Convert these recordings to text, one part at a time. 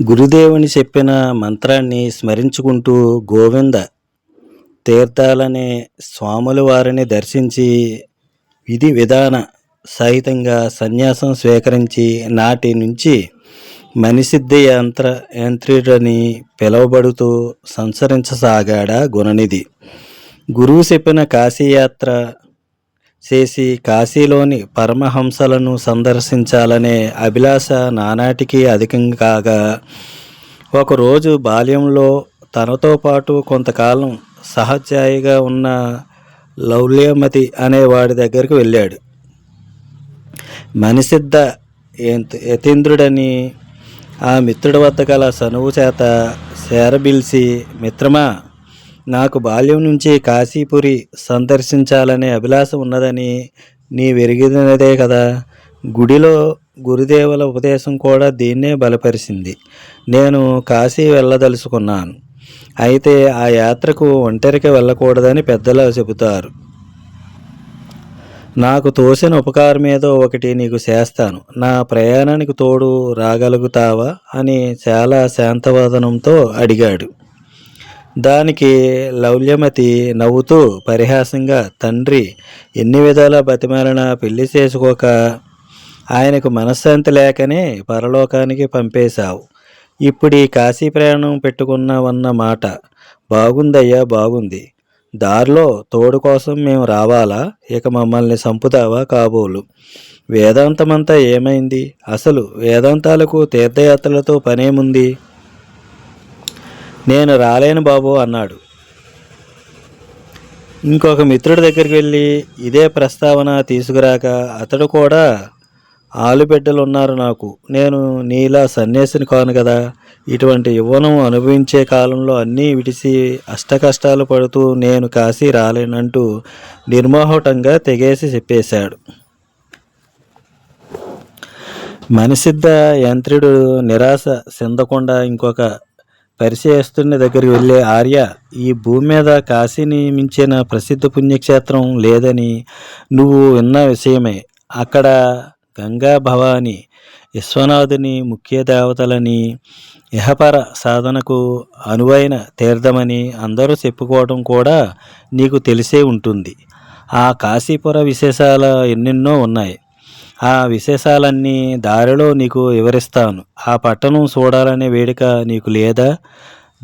గురుదేవుని చెప్పిన మంత్రాన్ని స్మరించుకుంటూ గోవింద తీర్థాలనే స్వాముల వారిని దర్శించి విధి విధాన సహితంగా సన్యాసం స్వీకరించి నాటి నుంచి మనిసిద్ధి యంత్ర యంత్రుడని పిలువబడుతూ సంచరించసాగాడా గుణనిధి. గురువు చెప్పిన కాశీయాత్ర చేసి కాశీలోని పరమహంసలను సందర్శించాలనే అభిలాష నానాటికి అధికం కాగా ఒకరోజు బాల్యంలో తనతో పాటు కొంతకాలం సహచాయిగా ఉన్న లౌల్యమతి అనే వాడి దగ్గరికి వెళ్ళాడు. మనిసిద్ధ యతీంద్రుడని ఆ మిత్రుడి వద్ద గల సనువు చేత చేరబిల్సి మిత్రమా నాకు బాల్యం నుంచి కాశీపురి సందర్శించాలనే అభిలాష ఉన్నదని నీ వెరిగినదే కదా. గుడిలో గురుదేవుల ఉపదేశం కూడా దీన్నే బలపరిచింది నేను కాశీ వెళ్ళదలుచుకున్నాను. అయితే ఆ యాత్రకు ఒంటరికి వెళ్ళకూడదని పెద్దలు చెబుతారు. నాకు తోసిన ఉపకారం ఏదో ఒకటి నీకు చేస్తాను. నా ప్రయాణానికి తోడు రాగలుగుతావా అని చాలా శాంతవాదనంతో అడిగాడు. దానికి లౌల్యమతి నవ్వుతూ పరిహాసంగా తండ్రి ఎన్ని విధాల బతిమాలినా పెళ్ళి చేసుకోక? ఆయనకు మనశ్శాంతి లేకనే పరలోకానికి పంపేశావు. ఇప్పుడు ఈ కాశీ ప్రయాణం పెట్టుకున్నావన్న మాట. బాగుందయ్యా బాగుంది. దారిలో తోడు కోసం మేము రావాలా? ఇక మమ్మల్ని చంపుతావా కాబోలు? వేదాంతమంతా ఏమైంది? అసలు వేదాంతాలకు తీర్థయాత్రలతో పనేముంది? నేను రాలేను బాబు అన్నాడు. ఇంకొక మిత్రుడి దగ్గరికి వెళ్ళి ఇదే ప్రస్తావన తీసుకురాక అతడు కూడా ఆలుబిడ్డలు ఉన్నారు నాకు. నేను నీలా సన్యాసిని కాను కదా. ఇటువంటి యువనం అనుభవించే కాలంలో అన్నీ విడిసి అష్టకష్టాలు పడుతూ నేను కాశీ రాలేనంటూ నిర్మోహటంగా తెగేసి చెప్పేశాడు. మనిసిద్ధ యంత్రుడు నిరాశ చెందకుండా ఇంకొక పరిచయస్తుని దగ్గరికి వెళ్ళే ఆర్య ఈ భూమి మీద కాశీని మించిన ప్రసిద్ధ పుణ్యక్షేత్రం లేదని నువ్వు విన్న విషయమే. అక్కడ గంగా భవాని విశ్వనాథుని ముఖ్య దేవతలని ఇహపర సాధనకు అనువైన తీర్థమని అందరూ చెప్పుకోవడం కూడా నీకు తెలిసే ఉంటుంది. ఆ కాశీపుర విశేషాలు ఎన్నెన్నో ఉన్నాయి. ఆ విశేషాలన్నీ దారిలో నీకు వివరిస్తాను. ఆ పట్టణం చూడాలనే వేడిక నీకు లేదా?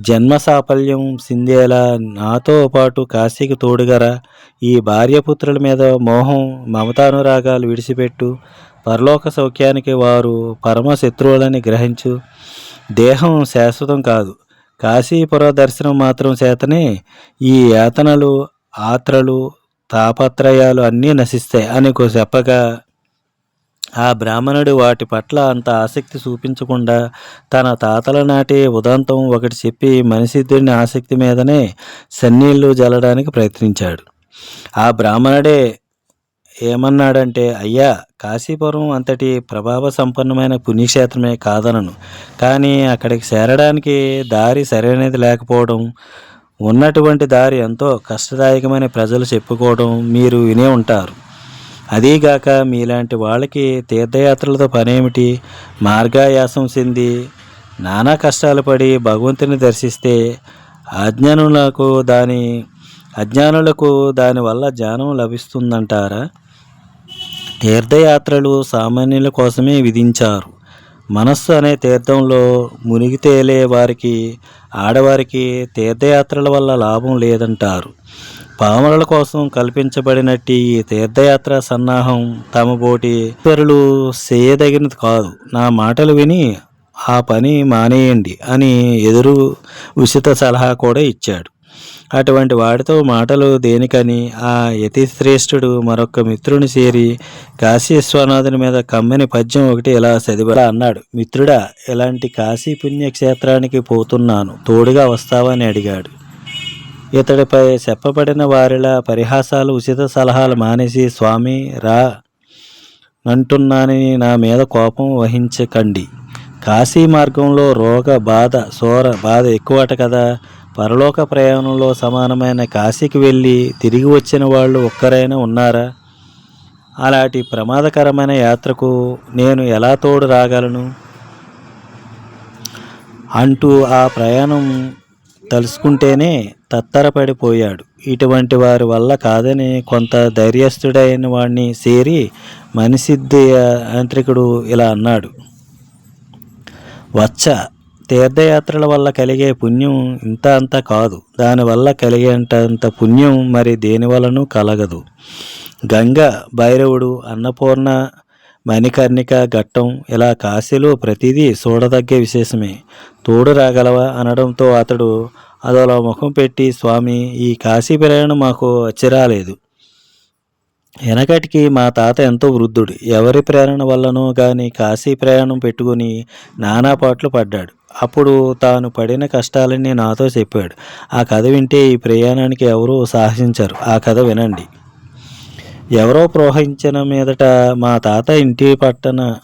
జన్మ సాఫల్యం సిందేలా నాతో పాటు కాశీకి తోడుగరా? ఈ భార్యపుత్రుల మీద మోహం మమతానురాగాలు విడిచిపెట్టు. పరలోక సౌఖ్యానికి వారు పరమ శత్రువులని గ్రహించు. దేహం శాశ్వతం కాదు. కాశీపుర దర్శనం మాత్రం చేతనే ఈ యాతనలు ఆత్రలు తాపత్రయాలు అన్నీ నశిస్తాయి అని చెప్పగా ఆ బ్రాహ్మణుడు వాటి పట్ల అంత ఆసక్తి చూపించకుండా తన తాతల నాటి ఉదంతం ఒకటి చెప్పి మనిషిద్దుని ఆసక్తి మీదనే సన్నీళ్ళు జల్లడానికి ప్రయత్నించాడు. ఆ బ్రాహ్మణుడే ఏమన్నాడంటే అయ్యా కాశీపురం అంతటి ప్రభావ సంపన్నమైన పుణ్యక్షేత్రమే కాదనను. కానీ అక్కడికి చేరడానికి దారి సరైనది లేకపోవడం ఉన్నటువంటి దారి ఎంతో కష్టదాయకమైన ప్రజలు చెప్పుకోవడం మీరు వినే ఉంటారు. అదీగాక మీలాంటి వాళ్ళకి తీర్థయాత్రలతో పనేమిటి? మార్గాయాసం చెంది నానా కష్టాలు పడి భగవంతుని దర్శిస్తే అజ్ఞానులకు దాని అజ్ఞానులకు దానివల్ల జ్ఞానం లభిస్తుందంటారా? తీర్థయాత్రలు సామాన్యుల కోసమే విధించారు. మనస్సు అనే తీర్థంలో మునిగి తేలే వారికి ఆడవారికి తీర్థయాత్రల వల్ల లాభం లేదంటారు. పామరుల కోసం కల్పించబడినట్టు ఈ తీర్థయాత్ర సన్నాహం తమ బోటి ఇతరులు చేయదగినది కాదు. నా మాటలు విని ఆ పని మానేయండి అని ఎదురు ఉచిత సలహా కూడా ఇచ్చాడు. అటువంటి వాడితో మాటలు దేనికని ఆ యతిశ్రేష్ఠుడు మరొక మిత్రుని చేరి కాశీ విశ్వనాథుని మీద కమ్మని పద్యం ఒకటి ఇలా చదివా అన్నాడు మిత్రుడా ఇలాంటి కాశీ పుణ్యక్షేత్రానికి పోతున్నాను. తోడుగా వస్తావని అడిగాడు. ఇతడిపై చెప్పబడిన వారిలా పరిహాసాలు ఉచిత సలహాలు మానేసి స్వామి రా అంటున్నానని నా మీద కోపం వహించకండి. కాశీ మార్గంలో రోగ బాధ సోర బాధ ఎక్కువట కదా. పరలోక ప్రయాణంలో సమానమైన కాశీకి వెళ్ళి తిరిగి వచ్చిన వాళ్ళు ఒక్కరైనా ఉన్నారా? అలాంటి ప్రమాదకరమైన యాత్రకు నేను ఎలా తోడు రాగలను అంటూ ఆ ప్రయాణం తలుసుకుంటేనే తత్తరపడిపోయాడు. ఇటువంటి వారి వల్ల కాదని కొంత ధైర్యస్థుడైన వాడిని సేరి మనిసిద్ధి యాంత్రికుడు ఇలా అన్నాడు. వచ్చ తీర్థయాత్రల వల్ల కలిగే పుణ్యం ఇంత అంత కాదు. దానివల్ల కలిగేంత పుణ్యం మరి దేనివలను కలగదు. గంగ భైరవుడు అన్నపూర్ణ మణికర్ణిక ఘట్టం ఇలా కాశీలో ప్రతిదీ చూడదగ్గ విశేషమే. తోడు రాగలవా అనడంతో అతడు అదోలా ముఖం పెట్టి స్వామి ఈ కాశీ ప్రయాణం మాకు అచ్చిరాలేదు వెనకటికి మా తాత ఎంతో వృద్ధుడు. ఎవరి ప్రేరణ వల్లనో కానీ కాశీ ప్రయాణం పెట్టుకుని నానా పాట్లు పడ్డాడు అప్పుడు తాను పడిన కష్టాలన్నీ నాతో చెప్పాడు. ఆ కథ వింటే ఈ ప్రయాణానికి ఎవరూ సాహసించరు. ఆ కథ వినండి. ఎవరో ప్రోహించిన మీదట మా తాత ఇంటి పట్టణ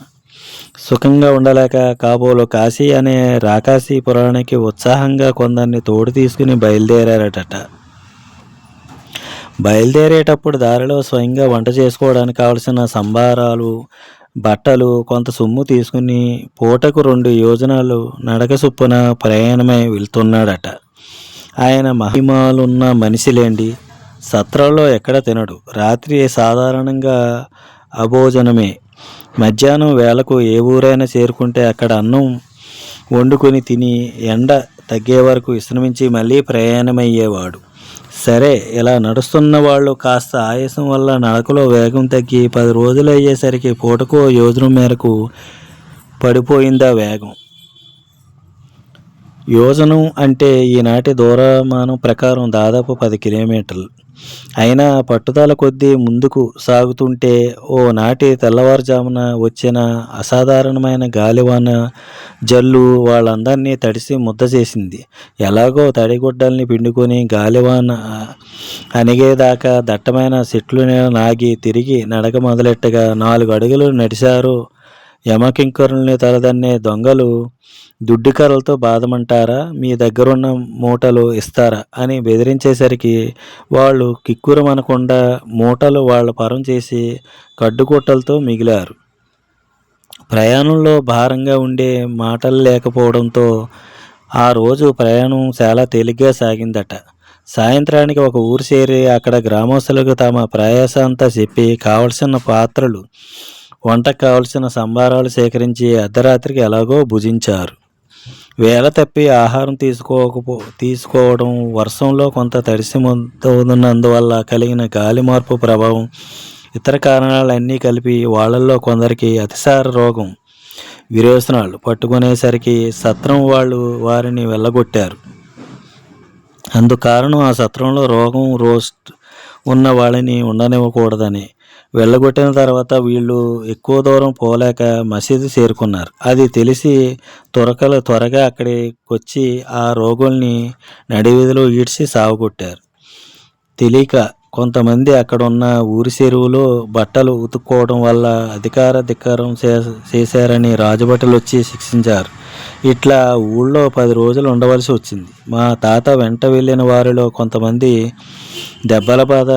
సుఖంగా ఉండలేక కాబోలు కాశీ అనే రాకాశీ పురాణానికి ఉత్సాహంగా కొందరిని తోడు తీసుకుని బయలుదేరారట బయలుదేరేటప్పుడు దారిలో స్వయంగా వంట చేసుకోవడానికి కావలసిన సంభారాలు బట్టలు కొంత సొమ్ము తీసుకుని పూటకు రెండు యోజనాలు నడక చొప్పున ప్రయాణమై వెళ్తున్నాడట. ఆయన మహిమాలున్న మనిషిలేండి. సత్రంలో ఎక్కడ తినడు. రాత్రి సాధారణంగా అభోజనమే. మధ్యాహ్నం వేళకు ఏ ఊరైనా చేరుకుంటే అక్కడ అన్నం వండుకొని తిని ఎండ తగ్గే వరకు విశ్రమించి మళ్ళీ ప్రయాణమయ్యేవాడు. సరే ఇలా నడుస్తున్న వాళ్ళు కాస్త ఆయాసం వల్ల నడకలో వేగం తగ్గి పది రోజులు అయ్యేసరికి పూటకో యోజనం మేరకు పడిపోయిందా వేగం? యోజనం అంటే ఈనాటి దూరమానం ప్రకారం దాదాపు పది కిలోమీటర్లు. అయినా పట్టుదల కొద్దీ ముందుకు సాగుతుంటే ఓ నాటి తెల్లవారుజామున వచ్చిన అసాధారణమైన గాలివాన జల్లు వాళ్ళందరినీ తడిసి ముద్ద చేసింది. ఎలాగో తడిగుడ్డల్ని పిండుకొని గాలివాన అణిగేదాకా దట్టమైన చెట్లు నాగి తిరిగి నడక మొదలెట్టగా నాలుగు అడుగులు నడిచారు యమకింకరుల్ని తలదన్నే దొంగలు దుడ్డికర్రలతో బాధమంటారా? మీ దగ్గరున్న మూటలు ఇస్తారా? అని బెదిరించేసరికి వాళ్ళు కిక్కురమనకుండా మూటలు వాళ్ళ పరం చేసి కడ్డుకొట్టలతో మిగిలారు. ప్రయాణంలో భారంగా ఉండే మాటలు లేకపోవడంతో ఆ రోజు ప్రయాణం చాలా తేలిగ్గా సాగిందట. సాయంత్రానికి ఒక ఊరు చేరి అక్కడ గ్రామస్తులకు తమ ప్రయాస అంతా చెప్పి కావలసిన పాత్రలు వంటకు కావలసిన సంబారాలు సేకరించి అర్ధరాత్రికి ఎలాగో భుజించారు. వేల తప్పి ఆహారం తీసుకోకపో తీసుకోవడం వర్షంలో కొంత తడిసి ముందున్నందువల్ల కలిగిన గాలి మార్పు ప్రభావం ఇతర కారణాలన్నీ కలిపి వాళ్ళల్లో కొందరికి అతిసార రోగం విరోచనాలు పట్టుకునేసరికి సత్రం వాళ్ళు వారిని వెళ్ళగొట్టారు. అందుకారణం ఆ సత్రంలో రోగం రోస్ట్ ఉన్న వాళ్ళని ఉండనివ్వకూడదని వెళ్ళగొట్టిన తర్వాత వీళ్ళు ఎక్కువ దూరం పోలేక మసీదు చేరుకున్నారు. అది తెలిసి త్వరకలు త్వరగా అక్కడికొచ్చి ఆ రోగుల్ని నడివీధిలో ఈడ్చి సావగొట్టారు తెలియక కొంతమంది అక్కడ ఉన్న ఊరి చెరువులో బట్టలు ఉతుక్కోవడం వల్ల అధికార ధిక్కారం చే- చేశారని రాజభటలు వచ్చి శిక్షించారు. ఇట్లా ఊళ్ళో పది రోజులు ఉండవలసి వచ్చింది. మా తాత వెంట వెళ్ళిన వారిలో కొంతమంది దెబ్బల బాధ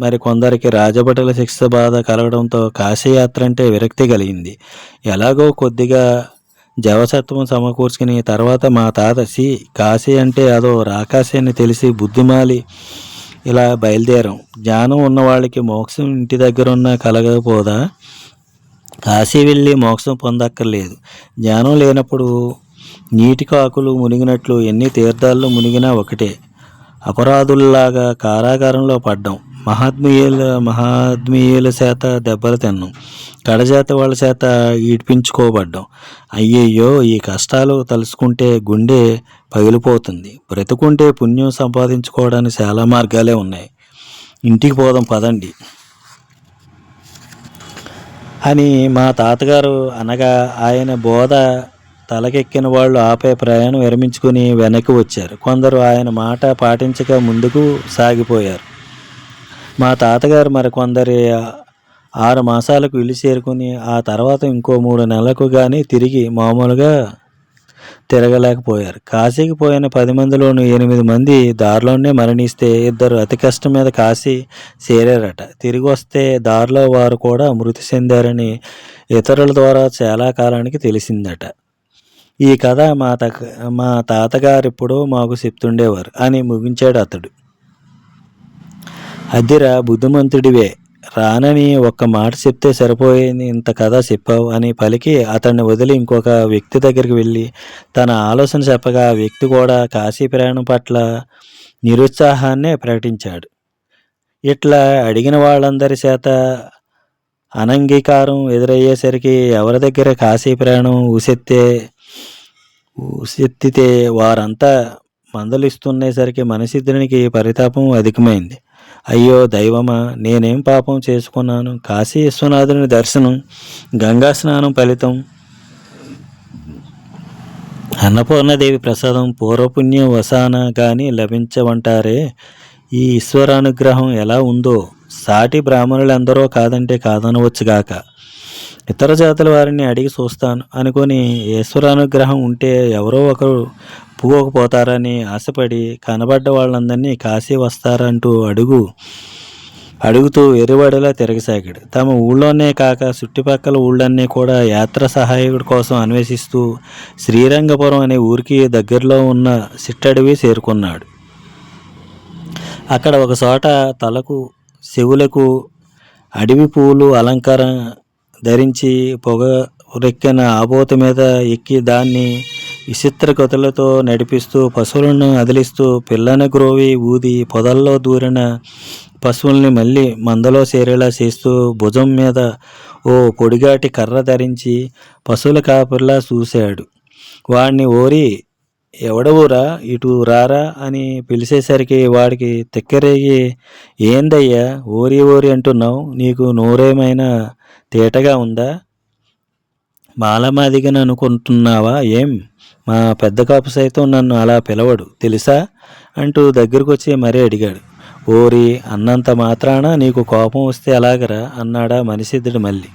మరి కొందరికి రాజభటల శిక్ష బాధ కలగడంతో కాశీయాత్ర అంటే విరక్తి కలిగింది. ఎలాగో కొద్దిగా జవసత్వం సమకూర్చుకుని తర్వాత మా తాత సి కాశీ అంటే అదో రాకాశి అని తెలిసి బుద్ధిమాలి ఇలా బయలుదేరాం. జ్ఞానం ఉన్న వాళ్ళకి మోక్షం ఇంటి దగ్గర ఉన్న కలగకపోదా? కాశీ వెళ్ళి మోక్షం పొందక్కర్లేదు. జ్ఞానం లేనప్పుడు నీటి కాకులు మునిగినట్లు ఎన్ని తీర్థాల్లో మునిగినా ఒకటే. అపరాధుల్లాగా కారాగారంలో పడ్డాం. మహాత్మీయుల మహాత్మీయుల చేత దెబ్బలు తిన్నాం. కడజాత వాళ్ళ చేత ఈడ్పించుకోబడ్డాం. అయ్యయ్యో ఈ కష్టాలు తలుసుకుంటే గుండె పగిలిపోతుంది. బ్రతుకుంటే పుణ్యం సంపాదించుకోవడానికి చాలా మార్గాలే ఉన్నాయి. ఇంటికి పోదాం పదండి. అని మా తాతగారు అనగా ఆయన బోధ తలకెక్కిన వాళ్ళు ఆపే ప్రయాణం విరమించుకుని వెనక్కి వచ్చారు. కొందరు ఆయన మాట పాటించక ముందుకు సాగిపోయారు. మా తాతగారు మరికొందరి ఆరు మాసాలకు ఇల్లు చేరుకుని ఆ తర్వాత ఇంకో మూడు నెలలకు కానీ తిరిగి మామూలుగా తిరగలేకపోయారు. కాశీకి పోయిన పది మందిలోనూ ఎనిమిది మంది దారిలోనే మరణిస్తే ఇద్దరు అతి కష్టం మీద కాశీ చేరారట. తిరిగి వస్తే దారిలో వారు కూడా మృతి చెందారని ఇతరుల ద్వారా చాలా కాలానికి తెలిసిందట. ఈ కథ మా తక మా తాతగారు ఎప్పుడో మాకు చెప్తుండేవారు అని ముగించాడు అతడు. అదిరా బుద్ధిమంతుడివే రానని ఒక్క మాట చెప్తే సరిపోయింది ఇంత కథ చెప్పావు అని పలికి అతన్ని వదిలి ఇంకొక వ్యక్తి దగ్గరికి వెళ్ళి తన ఆలోచన చెప్పగా ఆ వ్యక్తి కూడా కాశీ ప్రయాణం పట్ల నిరుత్సాహాన్నే ప్రకటించాడు. ఇట్లా అడిగిన వాళ్ళందరి చేత అనంగీకారం ఎదురయ్యేసరికి ఎవరి దగ్గర కాశీ ప్రయాణం ఊసెత్తే ఊసెత్తితే వారంతా మందలిస్తున్నేసరికి మనసిద్ధునికి పరితాపం అధికమైంది. అయ్యో దైవమా నేనేం పాపం చేసుకున్నాను? కాశీ విశ్వనాథుని దర్శనం గంగా స్నానం ఫలితం. అన్నపూర్ణదేవి ప్రసాదం పూర్వపుణ్యం వసాన కానీ లభించవంటారే ఈ ఈశ్వరానుగ్రహం ఎలా ఉందో సాటి బ్రాహ్మణులందరూ కాదంటే కాదనవచ్చుగాక ఇతర జాతుల వారిని అడిగి చూస్తాను. అనుకుని ఈశ్వరానుగ్రహం ఉంటే ఎవరో ఒకరు ఒప్పుకోకపోతారని ఆశపడి కనబడ్డ వాళ్ళందరినీ కాశీ వస్తారంటూ అడుగు అడుగుతూ ఎరువడిలా తిరగసాగాడు. తమ ఊళ్ళోనే కాక చుట్టుపక్కల ఊళ్ళన్నీ కూడా యాత్ర సహాయకుడి కోసం అన్వేషిస్తూ శ్రీరంగపురం అనే ఊరికి దగ్గరలో ఉన్న సిట్టడివి చేరుకున్నాడు. అక్కడ ఒక చోట తలకు చెవులకు అడవి పూలు అలంకారం ధరించి పొగ రెక్కిన ఆబోత మీద ఎక్కి దాన్ని విచిత్ర కథలతో నడిపిస్తూ పశువులను అదిలిస్తూ పిల్లని గ్రోవి ఊది పొదల్లో దూరిన పశువుల్ని మళ్ళీ మందలో చేరేలా చేస్తూ భుజం మీద ఓ పొడిగాటి కర్ర ధరించి పశువుల కాపరిలా చూశాడు. వాడిని ఓరి ఎవడవురా? ఇటు రారా? అని పిలిచేసరికి వాడికి తిక్కరేగి ఏందయ్యా? ఓరి ఓరి అంటున్నావు? నీకు నోరేమైనా తేటగా ఉందా? మాలమాదిగని అనుకుంటున్నావా? ఏం? మా పెద్ద కాపు సైతం నన్ను అలా పిలవడు తెలుసా? అంటూ దగ్గరకొచ్చి మరీ అడిగాడు. ఓరి అన్నంత మాత్రాన నీకు కోపం వస్తే ఎలాగరా? అన్నాడా మనిషిద్దుడు మళ్ళీ.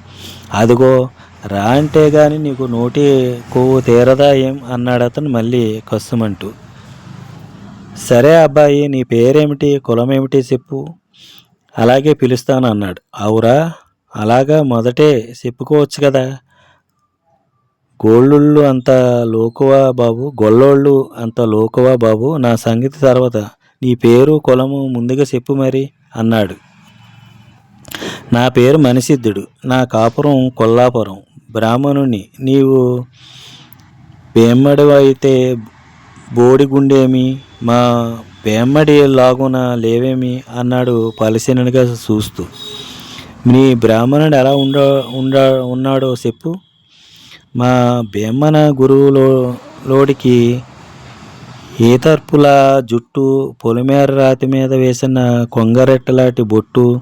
అదిగో రా అంటే గాని నీకు నోటి కొవ్వు తీరదా ఏం? అన్నాడు అతను మళ్ళీ కస్సుమంటూ సరే అబ్బాయి నీ పేరేమిటి? కులం ఏమిటి చెప్పు. అలాగే పిలుస్తాను అన్నాడు అవురా అలాగా మొదటే చెప్పుకోవచ్చు కదా. గోళ్ళుళ్ళు అంత లోకువా బాబు? గొల్లోళ్ళు అంత లోకువా బాబు? నా సంగతి తర్వాత నీ పేరు కులము ముందుగా చెప్పు మరి అన్నాడు. నా పేరు మనిసిద్ధుడు నా కాపురం కొల్లాపురం. బ్రాహ్మణుని నీవు వేమ్మడి అయితే బోడిగుండేమి? మా బేమ్మడి లాగున లేవేమి? అన్నాడు పలిసినగా చూస్తూ నీ బ్రాహ్మణుడు ఎలా ఉండ ఉండా ఉన్నాడో చెప్పు. మా భీమన గురువులో లోడికి ఈతర్పుల జుట్టు పొలిమేర రాతి మీద వేసిన కొంగరెట్టలాంటి బొట్టు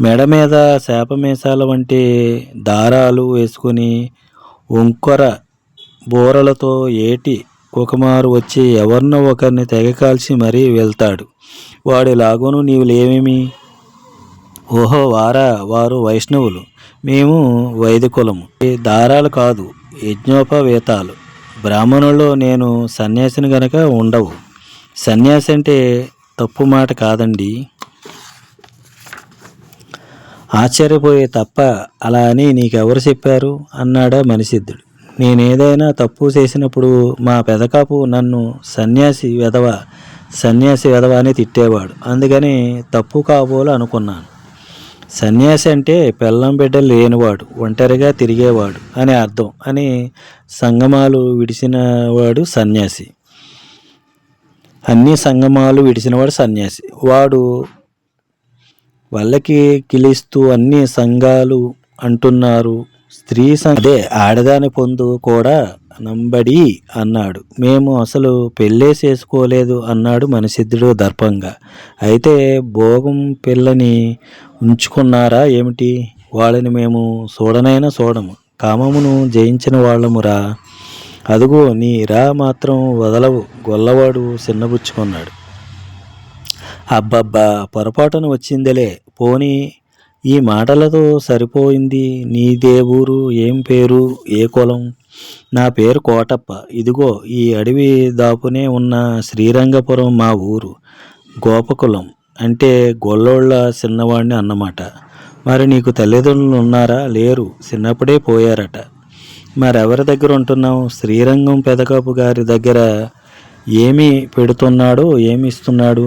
మెడ మీద శాపమేసాల వంటి దారాలు వేసుకొని వంకొర బోరలతో ఏటి కుకమారు వచ్చి ఎవరినో ఒకరిని తెగ కాల్చి మరీ వెళ్తాడు. వాడి లాగును నీవు ఓహో వారా వారు వైష్ణవులు. మేము వైదికులము ఈ దారాలు కాదు యజ్ఞోపవేతాలు. బ్రాహ్మణుల్లో నేను సన్యాసిని గనక ఉండవు. సన్యాసి అంటే తప్పు మాట కాదండి. ఆశ్చర్యపోయే తప్ప అలా అని నీకెవరు చెప్పారు? అన్నాడా మనిసిద్ధుడు నేనేదైనా తప్పు చేసినప్పుడు మా పెదకాపు నన్ను సన్యాసి వెధవ సన్యాసి వెధవ అని తిట్టేవాడు. అందుకని తప్పు కాబోలు అనుకున్నాను. సన్యాసి అంటే పెళ్ళం బిడ్డలు లేనివాడు ఒంటరిగా తిరిగేవాడు అని అర్థం అని సంగమాలు విడిచినవాడు సన్యాసి. అన్ని సంగమాలు విడిచినవాడు సన్యాసి. వాడు వాళ్ళకి కిలిస్తూ అన్ని సంఘాలు అంటున్నారు. స్త్రీ సం అదే ఆడదాని పొందు కూడా నంబడి అన్నాడు. మేము అసలు పెళ్ళే చేసుకోలేదు అన్నాడు మనసిద్ధుడు దర్పంగా. అయితే భోగం పిల్లని ఉంచుకున్నారా ఏమిటి? వాళ్ళని మేము చూడనైనా చూడము కామమును జయించిన వాళ్ళమురా. అదుగో నీ రా మాత్రం వదలవు. గొల్లవాడు చిన్నబుచ్చుకున్నాడు అబ్బబ్బా పొరపాటున వచ్చిందిలే. పోనీ ఈ మాటలతో సరిపోయింది. నీదే ఊరు ఏం పేరు ఏ కులం? నా పేరు కోటప్ప. ఇదిగో ఈ అడవి దాపునే ఉన్న శ్రీరంగపురం మా ఊరు. గోపకులం అంటే గొల్లోళ్ళ చిన్నవాడిని అన్నమాట. మరి నీకు తల్లిదండ్రులు ఉన్నారా? లేరు. చిన్నప్పుడే పోయారట. మరెవరి దగ్గర ఉంటున్నావు? శ్రీరంగం పెదకాపు గారి దగ్గర ఏమి పెడుతున్నాడో ఏమి ఇస్తున్నాడు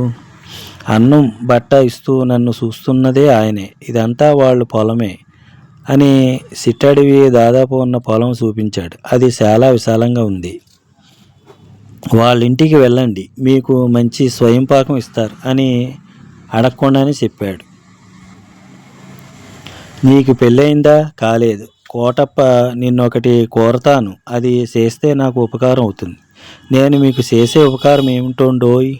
అన్నం బట్ట ఇస్తూ నన్ను చూస్తున్నదే ఆయనే. ఇదంతా వాళ్ళు పొలమే. అని సిట్టడివి దాదాపు ఉన్న పొలం చూపించాడు. అది చాలా విశాలంగా ఉంది. వాళ్ళ ఇంటికి వెళ్ళండి. మీకు మంచి స్వయం పాకం ఇస్తారు అని అడగకుండానే చెప్పాడు. నీకు పెళ్ళయిందా? కాలేదు. కోటప్ప నిన్నొకటి కోరతాను. అది చేస్తే నాకు ఉపకారం అవుతుంది. నేను మీకు చేసే ఉపకారం ఏమిటోండోయ్?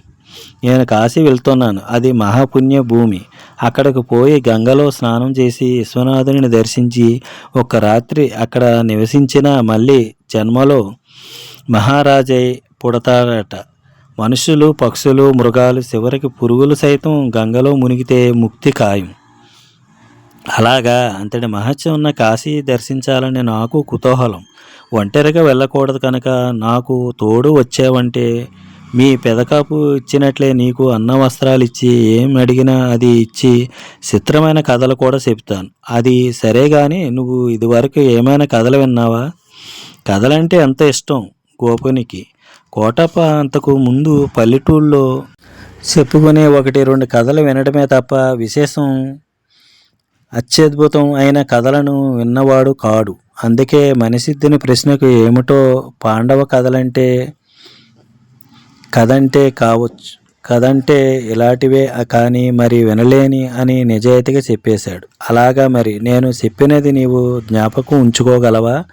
నేను కాశీ వెళ్తున్నాను. అది మహాపుణ్య భూమి అక్కడకు పోయి గంగలో స్నానం చేసి విశ్వనాథుని దర్శించి ఒక రాత్రి అక్కడ నివసించిన మళ్ళీ జన్మలో మహారాజై పుడతాడట మనుషులు పక్షులు మృగాలు చివరికి పురుగులు సైతం గంగలో మునిగితే ముక్తి ఖాయం. అలాగా అంతటి మహత్యం ఉన్న కాశీ దర్శించాలని నాకు కుతూహలం. ఒంటరిగా వెళ్ళకూడదు కనుక నాకు తోడు వచ్చావంటే మీ పెదకాపు ఇచ్చినట్లే నీకు అన్న వస్త్రాలు ఇచ్చి ఏం అడిగినా అది ఇచ్చి చిత్రమైన కథలు కూడా చెప్తాను అది సరే కానీ నువ్వు ఇదివరకు ఏమైనా కథలు విన్నావా? కథలంటే ఎంత ఇష్టం గోపునికి? కోటప్ప అంతకు ముందు పల్లెటూళ్ళలో చెప్పుకునే ఒకటి రెండు కథలు వినడమే తప్ప విశేషం అత్యద్భుతం అయిన కథలను విన్నవాడు కాడు. అందుకే మనిసిద్ధిని ప్రశ్నకు ఏమిటో పాండవ కథలంటే కథంటే కావచ్చు కథంటే ఇలాంటివే కానీ మరి వినలేని అని నిజాయితీగా చెప్పేశాడు. అలాగా మరి నేను చెప్పినది నీవు జ్ఞాపకం ఉంచుకోగలవా?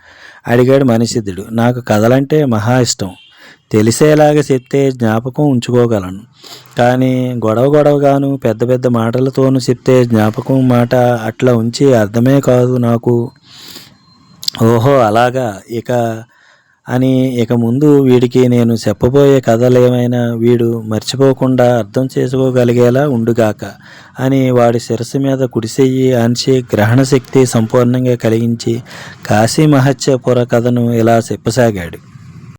అడిగాడు మనిషిద్ధుడు నాకు కథలంటే మహా ఇష్టం. తెలిసేలాగా చెప్తే జ్ఞాపకం ఉంచుకోగలను. కానీ గొడవ గొడవగాను పెద్ద పెద్ద మాటలతోనూ చెప్తే జ్ఞాపకం మాట అట్లా ఉంచి అర్థమే కాదు నాకు. ఓహో అలాగా? ఇక అని ఇక ముందు వీడికి నేను చెప్పబోయే కథలేమైనా వీడు మర్చిపోకుండా అర్థం చేసుకోగలిగేలా ఉండుగాక అని వాడి శిరస్సు మీద కుడిసెయ్యి ఆన్చి గ్రహణ శక్తి సంపూర్ణంగా కలిగించి కాశీ మహత్యపుర కథను ఇలా చెప్పసాగాడు.